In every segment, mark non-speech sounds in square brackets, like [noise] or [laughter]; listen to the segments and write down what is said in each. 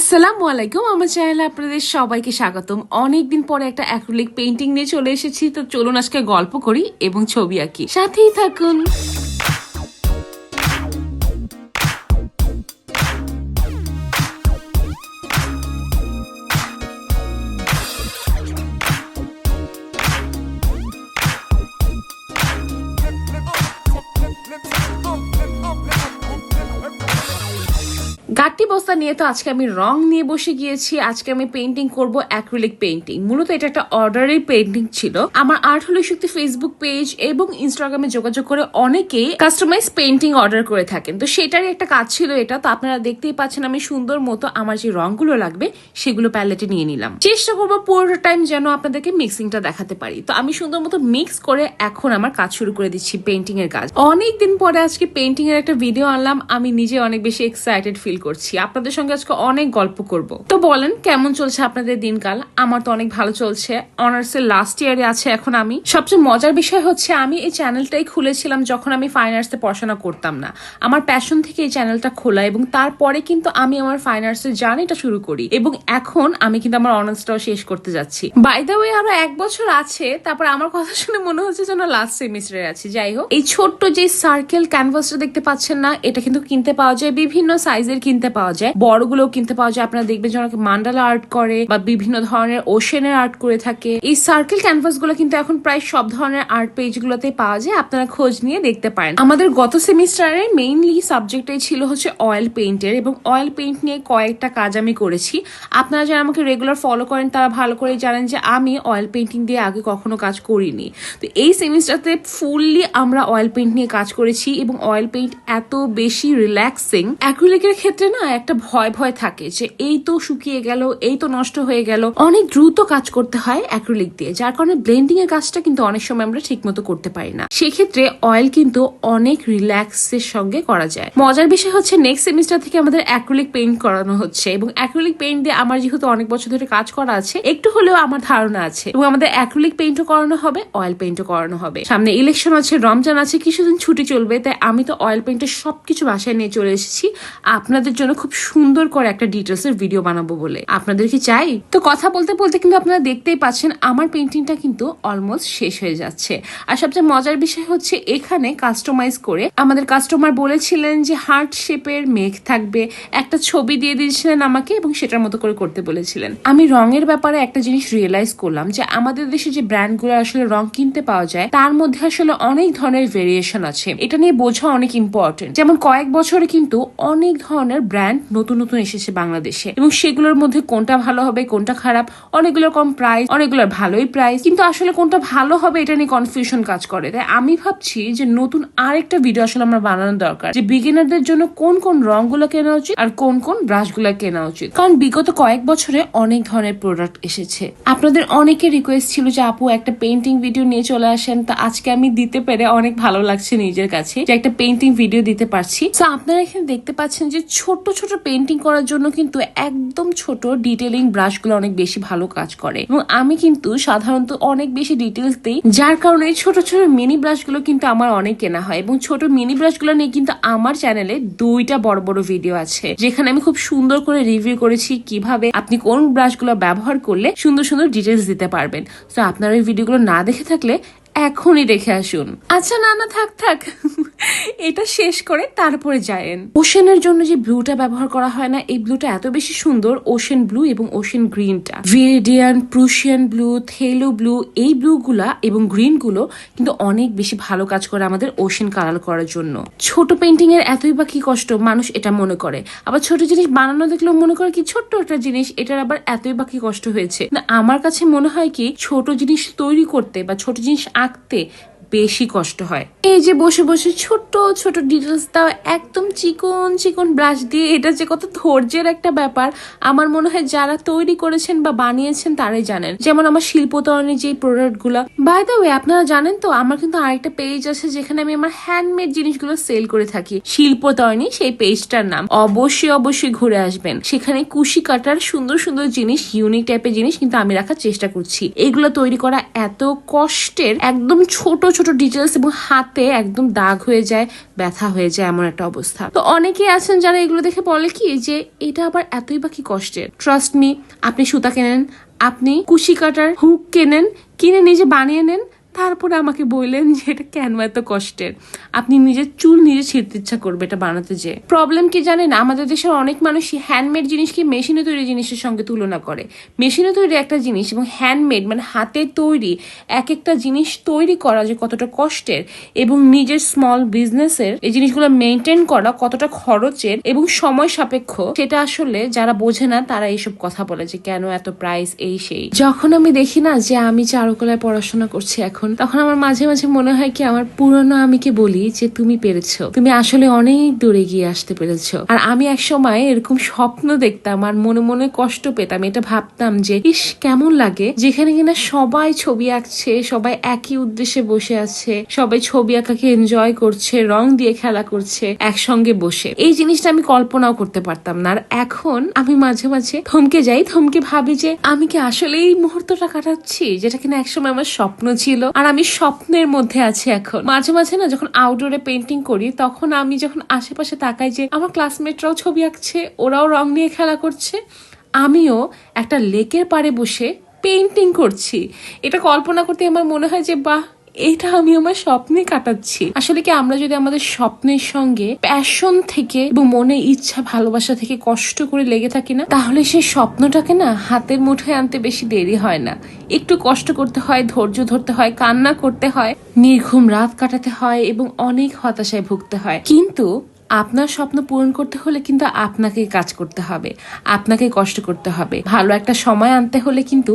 আসসালামু আলাইকুম, আমার চ্যানেলে আপনাদের সবাইকে স্বাগতম। অনেকদিন পরে একটা অ্যাক্রিলিক পেন্টিং নিয়ে চলে এসেছি, তো চলুন আজকে গল্প করি এবং ছবি আঁকি। সাথেই থাকুন। গাট্টি বস্তা নিয়ে তো আজকে আমি রং নিয়ে বসে গিয়েছি। আজকে আমি পেন্টিং করব অ্যাক্রিলিক পেন্টিং মূলত এটা একটা অর্ডারের পেন্টিং ছিল। আমার আর্ট হলো শক্তি ফেসবুক পেজ এবং ইনস্টাগ্রামে যোগাযোগ করে অনেকেই কাস্টমাইজ পেন্টিং অর্ডার করে থাকেন। তো সেটারই একটা কাজ ছিল এটা। তো আপনারা দেখতেই পাচ্ছেন আমি সুন্দর মতো আমার যে রংগুলো লাগবে, সেগুলো প্যালেটে নিয়ে নিলাম। চেষ্টা করব পুরোটা টাইম যেন আপনাদেরকে মিক্সিংটা দেখাতে পারি। তো আমি সুন্দর মতো মিক্স করে এখন আমার কাজ শুরু করে দিচ্ছি পেন্টিং এর কাজ। অনেক দিন পরে আজকে পেন্টিং এর একটা ভিডিও আনলাম। আমি নিজে অনেক বেশি এক্সাইটেড ফিল করছি। আপনাদের সঙ্গে আজকে অনেক গল্প করব। তো বলেন, কেমন চলছে আপনাদের দিনকাল? আমার তো অনেক ভালো চলছে। অনার্স এর লাস্ট ইয়ারে আছে এখন আমি। সবচেয়ে মজার বিষয় হচ্ছে, আমি এই চ্যানেলটাই খুলেছিলাম যখন আমি ফাইন আর্টসে পড়াশোনা করতাম না। আমার প্যাশন থেকে এই চ্যানেলটা খোলা এবং তারপরে কিন্তু আমি আমার ফাইন আর্টসের জার্নিটা শুরু করি এবং এখন আমি কিন্তু আমার অনার্সটাও শেষ করতে যাচ্ছি। বাই দ্য ওয়ে আরও এক বছর আছে, তারপর আমার কথা শুনে মনে হচ্ছে যেন লাস্ট সেমিস্টারে আছি। যাই হোক, এই ছোট্ট যে সার্কেল ক্যানভাসটা দেখতে পাচ্ছেন না, এটা কিন্তু কিনতে পাওয়া যায় বিভিন্ন সাইজের কিনতে পাওয়া যায়। বড়গুলোও কিনতে পাওয়া যায়। আপনারা দেখবেন যে অনেকে মান্ডালা আর্ট করে বা বিভিন্ন ধরনের ওশেনের আর্ট করে থাকে। এই সার্কেল ক্যানভাসগুলো কিন্তু এখন প্রায় সব ধরনের আর্ট পেজ গুলোতে পাওয়া যায়। আপনারা খোঁজ নিয়ে দেখতে পারেন। আমাদের গত সেমিস্টারে মেইনলি সাবজেক্টটাই ছিল হচ্ছে অয়েল পেইন্টের এবং অয়েল পেইন্ট নিয়ে কয়েকটা কাজ আমি করেছি। আপনারা যারা আমাকে রেগুলার ফলো করেন, তারা ভালো করে জানেন যে আমি অয়েল পেইন্টিং দিয়ে আগে কখনো কাজ করিনি। তো এই সেমিস্টারতে ফুললি আমরা অয়েল পেইন্ট নিয়ে কাজ করেছি এবং অয়েল পেইন্ট এত বেশি রিল্যাক্সিং অ্যাক্রিলিকের ক্ষেত্রে না একটা ভয় ভয় থাকে যে এই তো শুকিয়ে গেল, এই তো নষ্ট হয়ে গেল। অনেক দ্রুত কাজ করতে হয় অ্যাক্রিলিক দিয়ে, যার কারণে ব্লেন্ডিং এর কাজটা কিন্তু অনেক সময় আমরা ঠিক মতো করতে পারি না। সেক্ষেত্রে অয়েল কিন্তু অনেক রিল্যাক্সের সঙ্গে করা যায়। মজার বিষয় হচ্ছে নেক্সট সেমিস্টার থেকে আমাদের অ্যাক্রিলিক পেইন্ট করানো হচ্ছে এবং অ্যাক্রিলিক পেইন্ট দিয়ে আমার যেহেতু অনেক বছর ধরে কাজ করা আছে, একটু হলেও আমার ধারণা আছে। এবং আমাদের অ্যাক্রিলিক পেইন্টও করানো হবে অয়েল পেইন্টও করানো হবে। সামনে ইলেকশন আছে, রমজান আছে, কিছুদিন ছুটি চলবে, তাই আমি তো অয়েল পেইন্টের সবকিছু বাসায় নিয়ে চলে এসেছি। আপনাদের জন্য খুব সুন্দর করে একটা ডিটেলস এর ভিডিও বানাবো বলে। আপনাদের কি চাই? তো কথা বলতে বলতে কিন্তু আপনারা দেখতেই পাচ্ছেন, আমার পেন্টিংটা কিন্তু অলমোস্ট শেষ হয়ে যাচ্ছে। আর সবচেয়ে মজার বিষয় হচ্ছে, এখানে কাস্টমাইজ করে আমাদের কাস্টমার বলেছিলেন যে হার্ট শেপের মেঘ থাকবে। একটা ছবি দিয়ে দিয়েছিলেন আমাকে এবং সেটার মতো করে করতে বলেছিলেন। আমি রঙের ব্যাপারে একটা জিনিস রিয়েলাইজ করলাম যে আমাদের দেশে যে ব্র্যান্ডগুলো আসলে রং কিনতে পাওয়া যায়, তার মধ্যে আসলে অনেক ধরনের ভেরিয়েশন আছে। এটা নিয়ে বোঝা অনেক ইম্পর্টেন্ট যেমন কয়েক বছরে কিন্তু অনেক ধরনের ব্র্যান্ড নতুন নতুন এসেছে বাংলাদেশে। এবং সেগুলোর মধ্যে কোনটা ভালো হবে, কোনটা খারাপ, অনেকগুলোর কম প্রাইস অনেকগুলোর ভালোই প্রাইস কিন্তু আসলে কোনটা ভালো হবে এটা নিয়ে কনফিউশন কাজ করে। তাই আমি ভাবছি যে নতুন আরেকটা ভিডিও আসলে আমরা বানানো দরকার, যে বিগিনারদের জন্য কোন কোন রংগুলো কেনা উচিত আর কোন কোন ব্রাশগুলো কেনা উচিত। কারণ বিগত কয়েক বছরে অনেক ধরনের প্রোডাক্ট এসেছে। আপনাদের অনেকে রিকোয়েস্ট ছিল যে, আপু, একটা পেন্টিং ভিডিও নিয়ে চলে আসেন। তো আজকে আমি দিতে পেরে অনেক ভালো লাগছে নিজের কাছে, যে একটা পেন্টিং ভিডিও দিতে পারছি। তো আপনারা এখানে দেখতে পাচ্ছেন যে ছোট ছোট ছোট পেন্টিং করার জন্য কিন্তু একদম ছোট ডিটেলিং ব্রাশগুলো অনেক বেশি ভালো কাজ করে। এবং আমি কিন্তু সাধারণত অনেক বেশি ডিটেলস দিই, যার কারণে ছোট ছোট মিনি ব্রাশগুলো কিন্তু আমার অনেক কেনা হয়। এবং ছোট মিনি ব্রাশগুলো নিয়ে কিন্তু আমার চ্যানেলে দুইটা বড় বড় ভিডিও আছে, যেখানে আমি খুব সুন্দর করে রিভিউ করেছি কীভাবে আপনি কোন ব্রাশগুলো ব্যবহার করলে সুন্দর সুন্দর ডিটেলস দিতে পারবেন। তো আপনার ওই ভিডিওগুলো না দেখে থাকলে এখনই দেখে আসুন। আচ্ছা না না, থাক থাক। এটা শেষ করে তারপরে যায়েন। ওশেনের জন্য যে ব্লুটা ব্যবহার করা হয় না, এই ব্লুটা এত বেশি সুন্দর, ওশেন ব্লু এবং ওশেন গ্রিনটা। Viridian, Prussian blue, thalo blue, এই ব্লু গুলা এবং গ্রিনগুলো কিন্তু অনেক বেশি ভালো কাজ করে আমাদের ওশেন কালার করার জন্য। ছোট পেন্টিং এর এতই বা কি কষ্ট, মানুষ এটা মনে করে। আবার ছোট জিনিস বানানো দেখলেও মনে করে কি ছোট্ট একটা জিনিস, এটার আবার এতই বা কি কষ্ট হয়েছে। না, আমার কাছে মনে হয় কি, ছোট জিনিস তৈরি করতে বা ছোট জিনিস আঁকতে বেশি কষ্ট হয়। এই যে বসে বসে ছোট ছোট ডিটেলস দাও একদম চিকন চিকন ব্রাশ দিয়ে, এটা যে কত ধৈর্যের একটা ব্যাপার, আমার মনে হয় যারা তৈরি করেছেন বা বানিয়েছেন তারাই জানেন। যেমন আমার শিল্পতরণের যে প্রোডাক্টগুলা বাই দ্য ওয়ে আপনারা জানেন তো, আমার কিন্তু আরেকটা পেজ আছে যেখানে আমি আমার হ্যান্ডমেড জিনিসগুলো সেল করে থাকি। শিল্পতরণী, সেই পেজটার নাম। অবশ্যই অবশ্যই ঘুরে আসবেন। সেখানে কুশি কাটার সুন্দর সুন্দর জিনিস ইউনিক টাইপের জিনিস কিন্তু আমি রাখার চেষ্টা করছি। এগুলো তৈরি করা এত কষ্টের, একদম ছোট ছোট ডিটেলস এবং হাতে একদম দাগ হয়ে যায়, ব্যথা হয়ে যায় এমন একটা অবস্থা। তো অনেকেই আছেন যারা এগুলো দেখে বলে কি, যে এটা আবার এতই বা কি কষ্টের। ট্রাস্ট মি আপনি সুতা কেনেন, আপনি কুশি কাটার হুক কেনেন, কিনে নিজে বানিয়ে নেন তারপরে আমাকে বললেন যে এটা কেন এত কষ্টের? আপনি নিজের চুল নিজে ছিঁড়তে ইচ্ছা করবে এটা বানাতে যে প্রবলেম কি জানেন? আমাদের দেশের অনেক মানুষই হ্যান্ডমেড জিনিসকে মেশিনে তৈরি জিনিসের সঙ্গে তুলনা করে। মেশিনে তৈরি একটা জিনিস এবং হ্যান্ডমেড মানে হাতে তৈরি এক একটা জিনিস তৈরি করা যে কতটা কষ্টের এবং নিজের স্মল বিজনেসের এই জিনিসগুলো মেনটেন করা কতটা খরচের এবং সময় সাপেক্ষ, সেটা আসলে যারা বোঝে না, তারা এইসব কথা বলে যে কেন এত প্রাইস এই সেই। যখন আমি দেখি না যে আমি চারুকলায় পড়াশোনা করছি, এখন তখন আমার মাঝে মাঝে মনে হয় কি, আমার পুরনো আমিকে বলি যে, তুমি পেরেছ। তুমি আসলে অনেক দূরে গিয়ে আসতে পেরেছ। আর আমি এক সময় এরকম স্বপ্ন দেখতাম আর মনে মনে কষ্ট পেতাম। এটা ভাবতাম যে, ইস, কেমন লাগে? যেখানে কিনা সবাই ছবি আঁকছে, সবাই একই উদ্দেশ্যে বসে আছে, সবাই ছবি আঁকাকে এনজয় করছে, রং দিয়ে খেলা করছে, একসঙ্গে বসে। এই জিনিসটা আমি কল্পনাও করতে পারতাম না। আর এখন আমি মাঝে মাঝে থমকে যাই, থমকে ভাবি যে, আমি কি আসলে এই মুহূর্তটা কাটাচ্ছি? যেটা কিনা একসময় আমার স্বপ্ন ছিল। আর আমি স্বপ্নের মধ্যে আছি এখন। মাঝে মাঝে না যখন আউটডোরে পেন্টিং করি, তখন আমি যখন আশেপাশে তাকাই যে আমার ক্লাসমেটরাও ছবি আঁকছে, ওরাও রং নিয়ে খেলা করছে, আমিও একটা লেকের পাড়ে বসে পেন্টিং করছি। এটা কল্পনা করতে আমার মনে হয় যে, বাহ এটা আমি আমার স্বপ্নে কাটাচ্ছি। আসলে কি আমরা যদি আমাদের স্বপ্নের সঙ্গে প্যাশন থেকে এবং মনে ইচ্ছা, ভালোবাসা থেকে কষ্ট করে লেগে থাকি না, তাহলে সেই স্বপ্নটাকে না হাতের মুঠোয় আনতে বেশি দেরি হয় না। একটু কষ্ট করতে হয়, ধৈর্য ধরতে হয়, কান্না করতে হয়, নির্ঘুম রাত কাটাতে হয় এবং অনেক হতাশায় ভুগতে হয়। কিন্তু আপনার স্বপ্ন পূরণ করতে হলে কিন্তু আপনাকেই কাজ করতে হবে আপনাকে কষ্ট করতে হবে। ভালো একটা সময় আনতে হলে কিন্তু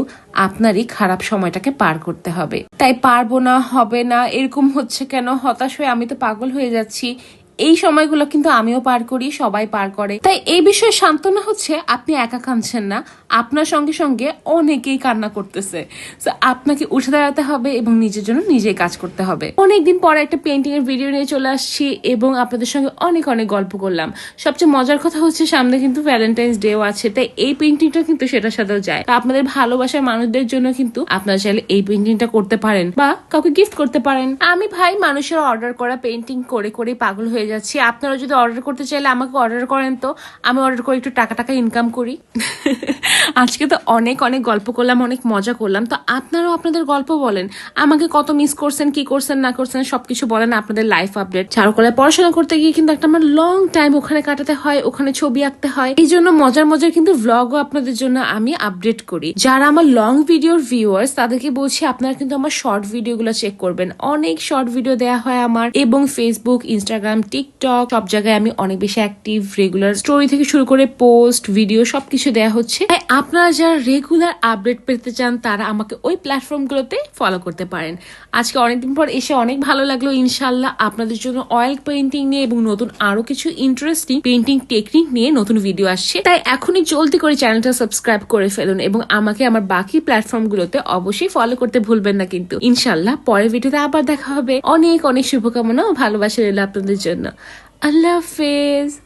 আপনারই খারাপ সময়টাকে পার করতে হবে। তাই পারব না, হবে না, এরকম হচ্ছে কেন? হতাশ হয়ে আমি তো পাগল হয়ে যাচ্ছি। এই সময়গুলো কিন্তু আমিও পার করি, সবাই পার করে। তাই এই বিষয়ে সান্ত্বনা হচ্ছে, আপনি একা কাঁদছেন না। আপনার সঙ্গে সঙ্গে অনেকেই কান্না করতেছে। তো আপনাকে উঠে দাঁড়াতে হবে এবং নিজের জন্য নিজেই কাজ করতে হবে। অনেকদিন পরে একটা পেন্টিং এর ভিডিও নিয়ে চলে আসছি এবং আপনাদের সঙ্গে অনেক অনেক গল্প করলাম। সবচেয়ে মজার কথা হচ্ছে, সামনে কিন্তু ভ্যালেন্টাইন্স ডেও আছে, তাই এই পেন্টিংটা কিন্তু সেটার সাথেও যায়। আপনাদের ভালোবাসার মানুষদের জন্য কিন্তু আপনারা চাইলে এই পেন্টিংটা করতে পারেন বা কাউকে গিফট করতে পারেন। আমি ভাই মানুষের অর্ডার করা পেন্টিং করে করে পাগল হয়ে যাচ্ছি। আপনারা যদি অর্ডার করতে চাইলে আমাকে অর্ডার করেন তো। আমি অর্ডার করে একটু টাকা টাকা ইনকাম করি। [laughs] আজকে তো অনেক অনেক গল্প করলাম, অনেক মজা করলাম। তো আপনারাও আপনাদের গল্প বলেন। আমাকে কত মিস করছেন, কি করছেন, না করছেন, সবকিছু বলেন আপনাদের লাইফ আপডেট চারুকলায় পড়াশোনা করতে গিয়ে কিন্তু একটা আমার লং টাইম ওখানে কাটাতে হয়, ওখানে ছবি আঁকতে হয়। এই জন্য মজার মজার কিন্তু ভ্লগও আপনাদের জন্য আমি আপডেট করি। যারা আমার লং ভিডিওর ভিউয়ার্স তাদেরকে বলছি আপনারা কিন্তু আমার শর্ট ভিডিওগুলো চেক করবেন। অনেক শর্ট ভিডিও দেওয়া হয় আমার এবং ফেসবুক ইনস্টাগ্রাম টিকটক সব জায়গায় আমি অনেক বেশি অ্যাক্টিভ রেগুলার স্টোরি থেকে শুরু করে পোস্ট ভিডিও সবকিছু দেওয়া হচ্ছে। তাই আপনারা যারা রেগুলার আপডেট পেতে চান, তারা আমাকে ওই প্ল্যাটফর্মগুলোতে ফলো করতে পারেন। আজকে অনেকদিন পর এসে অনেক ভালো লাগল ইনশাল্লাহ আপনাদের জন্য অয়েল পেন্টিং নিয়ে এবং নতুন আরও কিছু ইন্টারেস্টিং পেন্টিং টেকনিক নিয়ে নতুন ভিডিও আসছে। তাই এখনই জলদি করে চ্যানেলটা সাবস্ক্রাইব করে ফেলুন এবং আমাকে আমার বাকি প্ল্যাটফর্মগুলোতে অবশ্যই ফলো করতে ভুলবেন না কিন্তু। ইনশাল্লাহ পরের ভিডিওতে আবার দেখা হবে। অনেক অনেক শুভকামনা ও ভালোবাসা রইল আপনাদের জন্য। I love face.